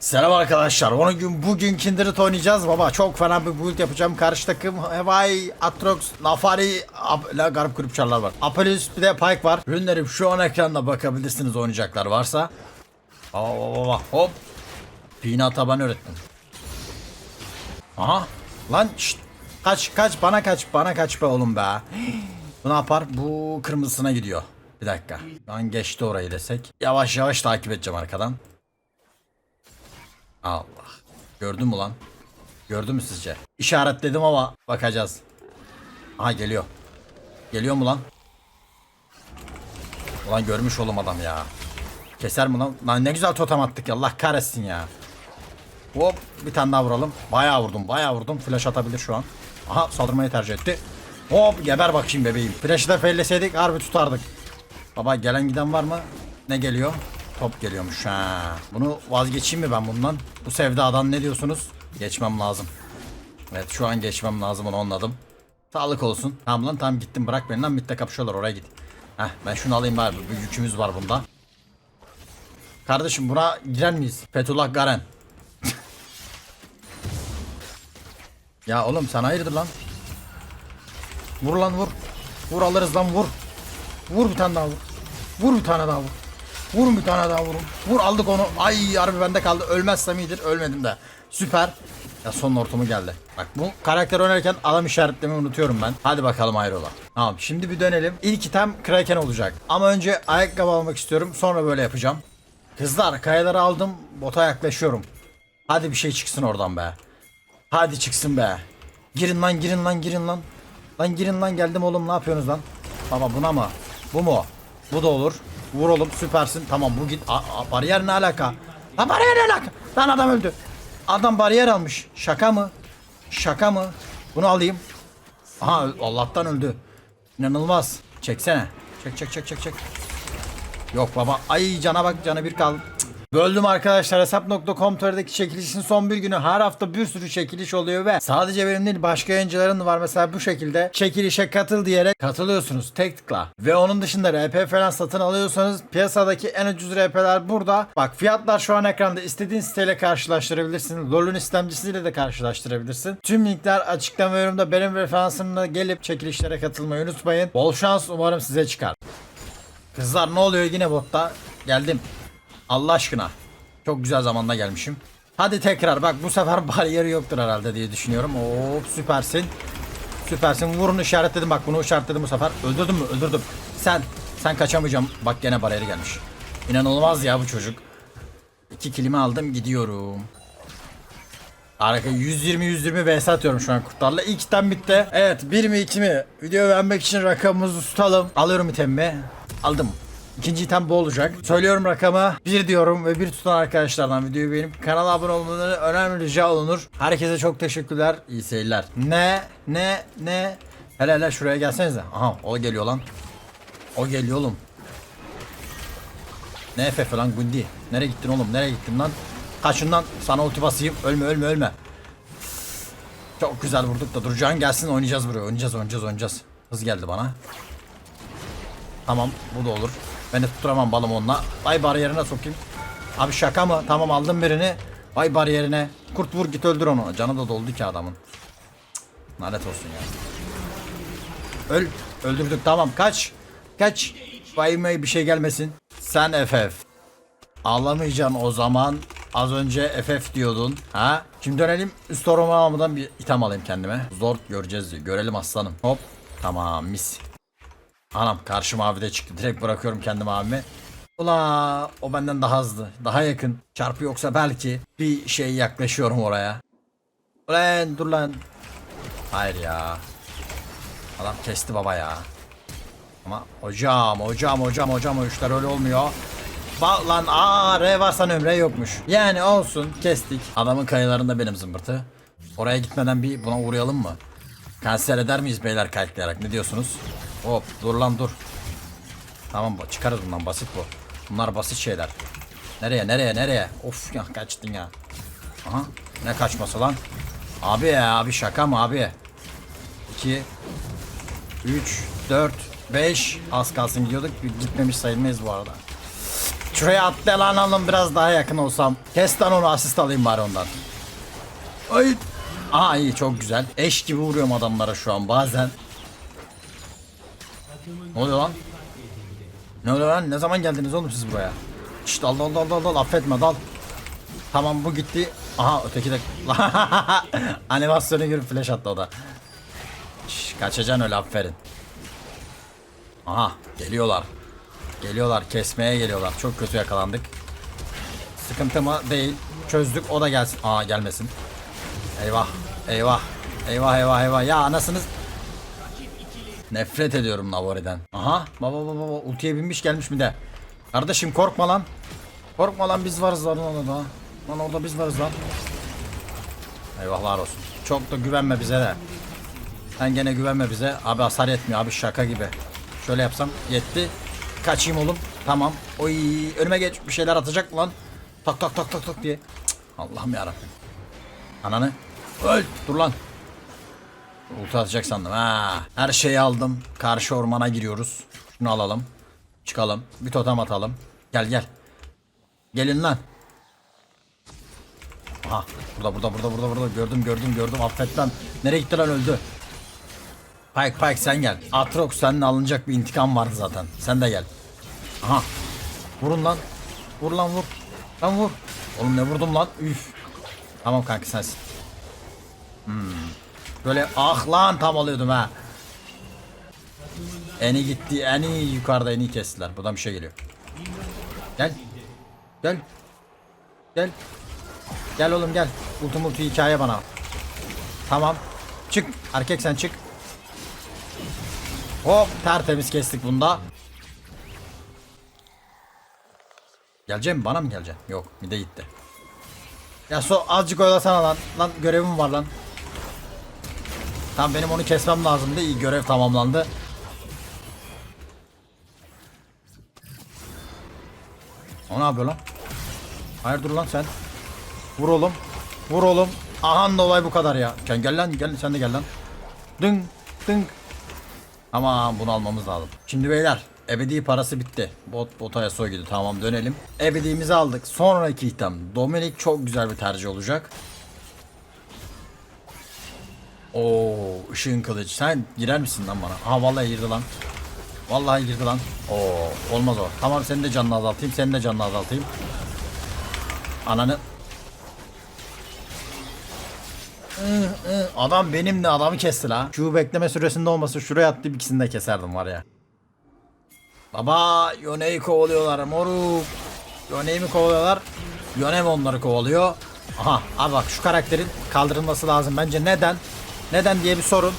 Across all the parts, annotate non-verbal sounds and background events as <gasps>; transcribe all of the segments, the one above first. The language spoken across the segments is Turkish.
Selam arkadaşlar. Onun gün bugün Kindred oynayacağız baba. Çok fena bir build yapacağım. Karşı takım Hevai, Atrox, Nafari, Ap la garip grup çarlar var. Apelius bir de Pike var. Ürünlerim şu an ekranda bakabilirsiniz oynayacaklar varsa. Baba baba hop. Pina taban öğrettim. Aha. Lan şşt. Kaç kaç bana kaç bana kaç be oğlum be. <gasps> Bu ne yapar? Bu kırmızısına gidiyor. Bir dakika. Şu an geçti orayı desek. Yavaş yavaş takip edeceğim arkadan. Allah. Gördün mü lan? Gördün mü sizce? İşaretledim ama bakacağız. Aha geliyor. Geliyor mu lan? Ulan görmüş oğlum adam ya. Keser mi lan? Lan ne güzel totem attık ya. Allah kahretsin ya. Hop bir tane daha vuralım. Bayağı vurdum bayağı vurdum. Flash atabilir şu an. Aha saldırmayı tercih etti. Hop geber bakayım bebeğim. Flash'ı da felleseydik harbi tutardık. Baba gelen giden var mı? Ne geliyor? Top geliyormuş ha. Bunu vazgeçeyim mi ben bundan? Bu sevdadan ne diyorsunuz? Geçmem lazım. Evet şu an geçmem lazım onu anladım. Sağlık olsun. Tamam lan tamam gittim bırak beni lan mitte kapışıyorlar oraya git. Heh ben şunu alayım bari bir yükümüz var bunda. Kardeşim buna girer miyiz? Fethullah Garen. <laughs> ya oğlum sen hayırdır lan? Vur lan vur. Vur alırız lan vur. Vur bir tane daha vur. Vur bir tane daha vur. Vurun bir tane daha vurun. Vur aldık onu. Ay harbi bende kaldı. Ölmezsem iyidir. Ölmedim de. Süper. Ya son ortamı geldi. Bak bu karakter oynarken adam işaretlemeyi unutuyorum ben. Hadi bakalım hayrola. Tamam şimdi bir dönelim. İlk item Kraken olacak. Ama önce ayakkabı almak istiyorum. Sonra böyle yapacağım. Kızlar kayaları aldım. Bota yaklaşıyorum. Hadi bir şey çıksın oradan be. Hadi çıksın be. Girin lan girin lan girin lan. Lan girin lan geldim oğlum ne yapıyorsunuz lan? Baba buna mı? Bu mu? Bu da olur. Vur oğlum süpersin. Tamam bu git. A- a- bariyer ne alaka? Lan bariyer ne alaka? Lan adam öldü. Adam bariyer almış. Şaka mı? Şaka mı? Bunu alayım. Aha Allah'tan öldü. İnanılmaz. Çeksene. Çek çek çek çek çek. Yok baba. Ay cana bak cana bir kaldı. Böldüm arkadaşlar hesap.com.tr'deki çekilişin son bir günü. Her hafta bir sürü çekiliş oluyor ve sadece benim değil başka yayıncıların var. Mesela bu şekilde çekilişe katıl diyerek katılıyorsunuz tek tıkla. Ve onun dışında RP falan satın alıyorsanız piyasadaki en ucuz RP'ler burada. Bak fiyatlar şu an ekranda. İstediğin siteyle karşılaştırabilirsin. LoL'ün istemcisiyle de karşılaştırabilirsin. Tüm linkler açıklama yorumda. Benim referansımla gelip çekilişlere katılmayı unutmayın. Bol şans umarım size çıkar. Kızlar ne oluyor? Yine botta? Geldim. Allah aşkına. Çok güzel zamanda gelmişim. Hadi tekrar bak bu sefer <laughs> bariyeri yoktur herhalde diye düşünüyorum. Hop süpersin. Süpersin. Vurun işaretledim bak bunu işaretledim bu sefer. Öldürdüm mü? Öldürdüm. Sen. Sen kaçamayacağım. Bak gene bariyeri gelmiş. İnanılmaz ya bu çocuk. İki kilimi aldım gidiyorum. Harika 120 120 vs atıyorum şu an kurtlarla. İlk item bitti. Evet 1 mi 2 mi? Video vermek için rakamımızı tutalım. Alıyorum itemimi. Aldım. İkinci item bu olacak. Söylüyorum rakamı. 1 diyorum ve bir tutan arkadaşlardan videoyu beğenip kanala abone olmaları önemli rica olunur. Herkese çok teşekkürler. İyi seyirler. Ne? Ne? Ne? Hele hele şuraya gelsenize. Aha o geliyor lan. O geliyor oğlum. Ne FF lan Gundi? Nereye gittin oğlum? Nereye gittin lan? Kaçın lan. Sana ulti basayım. Ölme ölme ölme. Çok güzel vurduk da duracağın gelsin oynayacağız buraya. Oynayacağız oynayacağız oynayacağız. Hız geldi bana. Tamam bu da olur. Ben de tutturamam balım onunla. Vay bariyerine sokayım. Abi şaka mı? Tamam aldım birini. Vay bariyerine. Kurt vur git öldür onu. Canı da doldu ki adamın. Cık, Lanet olsun ya. Öl. Öldürdük tamam kaç. Kaç. Vay may bir şey gelmesin. Sen FF. Ağlamayacaksın o zaman. Az önce FF diyordun. Ha? Şimdi dönelim üst ormanımdan bir item alayım kendime. Zor göreceğiz diyor. Görelim aslanım. Hop. Tamam mis. Anam karşı mavide çıktı. Direkt bırakıyorum kendimi abime. Ula o benden daha hızlı. Daha yakın. Çarpı yoksa belki bir şey yaklaşıyorum oraya. Ulan dur lan. Hayır ya. Adam kesti baba ya. Ama hocam hocam hocam hocam o işler öyle olmuyor. Ba lan aa R var sanıyorum R yokmuş. Yani olsun kestik. Adamın kayalarında benim zımbırtı. Oraya gitmeden bir buna uğrayalım mı? Kanser eder miyiz beyler kalklayarak ne diyorsunuz? Hop dur lan dur. Tamam bu- çıkarız bundan basit bu. Bunlar basit şeyler. Nereye nereye nereye? Of ya kaçtın ya. Aha ne kaçması lan? Abi ya abi şaka mı abi? 2 3 4 5 az kalsın gidiyorduk. Gitmemiş sayılmayız bu arada. Şuraya atlayan oğlum biraz daha yakın olsam. Kes lan onu asist alayım bari ondan. Ay. Aha iyi çok güzel. Eş gibi vuruyorum adamlara şu an bazen. Ne oluyor lan? Ne oluyor lan? Ne zaman geldiniz oğlum siz buraya? Şşt dal dal dal dal dal affetme dal. Tamam bu gitti. Aha öteki de <laughs> animasyonu görüp flash attı o da. Şş, kaçacaksın öyle aferin. Aha geliyorlar. Geliyorlar kesmeye geliyorlar. Çok kötü yakalandık. Sıkıntı mı? Değil. Çözdük o da gelsin. Aa gelmesin. Eyvah. Eyvah. Eyvah eyvah eyvah. Ya anasınız. Nefret ediyorum Navori'den. Aha. Baba baba baba. Ultiye binmiş gelmiş mi de. Kardeşim korkma lan. Korkma lan biz varız lan orada. Lan orada biz varız lan. Eyvahlar olsun. Çok da güvenme bize de. Sen gene güvenme bize. Abi hasar etmiyor abi şaka gibi. Şöyle yapsam yetti. Kaçayım oğlum. Tamam. Oy önüme geç bir şeyler atacak lan? Tak tak tak tak tak diye. Allah'ım yarabbim. Ananı. Öl. Dur lan. Ulti atacak sandım. Ha. Her şeyi aldım. Karşı ormana giriyoruz. Şunu alalım. Çıkalım. Bir totem atalım. Gel gel. Gelin lan. Aha. Burada burada burada burada burada. Gördüm gördüm gördüm. Affet lan. Nereye gitti lan öldü. Pike Pike sen gel. Atrox seninle alınacak bir intikam vardı zaten. Sen de gel. Aha. Vurun lan. Vur lan vur. Lan vur. Oğlum ne vurdum lan? Üf. Tamam kanka sensin. Hmm. Böyle ah lan tam alıyordum ha. Eni gitti. Eni yukarıda eni kestiler. Buradan bir şey geliyor. Gel. Gel. Gel. Gel oğlum gel. Ulti multi hikaye bana. Tamam. Çık. Erkek sen çık. Hop tertemiz kestik bunda. Gelecek mi? Bana mı geleceksin? Yok. Bir de gitti. Ya so azıcık oyalasana lan. Lan görevim var lan. Tamam benim onu kesmem lazımdı. İyi görev tamamlandı. O ne yapıyor lan? Hayır dur lan sen. Vur oğlum. Vur oğlum. Ahan da olay bu kadar ya. Gel, gel lan gel sen de gel lan. Ding ding. Ama bunu almamız lazım. Şimdi beyler ebedi parası bitti. Bot botaya soy gidiyor. Tamam dönelim. Ebediğimizi aldık. Sonraki item. Dominik çok güzel bir tercih olacak. Oo, ışığın kılıcı. Sen girer misin lan bana? Aha vallahi girdi lan. Vallahi girdi lan. Oo, olmaz o. Tamam senin de canını azaltayım. Senin de canını azaltayım. Ananı. Adam benimle adamı kesti la. Şu bekleme süresinde olmasa şuraya attım ikisini de keserdim var ya. Baba Yone'yi kovalıyorlar moruk. Yone'yi mi kovalıyorlar? Yone mi onları kovalıyor? Aha abi bak şu karakterin kaldırılması lazım bence. Neden? Neden diye bir sorun.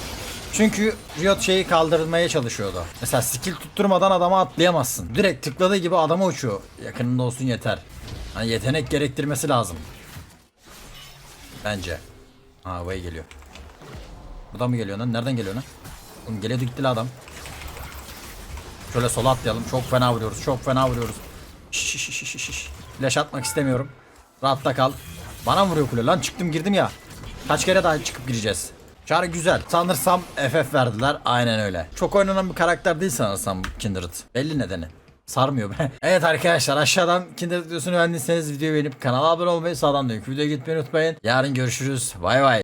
Çünkü Riot şeyi kaldırılmaya çalışıyordu. Mesela skill tutturmadan adama atlayamazsın. Direkt tıkladığı gibi adama uçuyor. Yakınında olsun yeter. Hani yetenek gerektirmesi lazım. Bence. Ha Vay geliyor. Buradan mı geliyor lan? Nereden geliyor lan? Oğlum geliyordu gitti adam. Şöyle sola atlayalım. Çok fena vuruyoruz. Çok fena vuruyoruz. Şiş şiş şiş. Flash atmak istemiyorum. Rahatta kal. Bana vuruyor kule lan? Çıktım girdim ya. Kaç kere daha çıkıp gireceğiz. Çağrı güzel. Sanırsam FF verdiler. Aynen öyle. Çok oynanan bir karakter değil sanırsam Kindred. Belli nedeni. Sarmıyor be. <laughs> evet arkadaşlar aşağıdan Kindred videosunu beğendiyseniz videoyu beğenip kanala abone olmayı sağdan da videoya gitmeyi unutmayın. Yarın görüşürüz. Bay bay.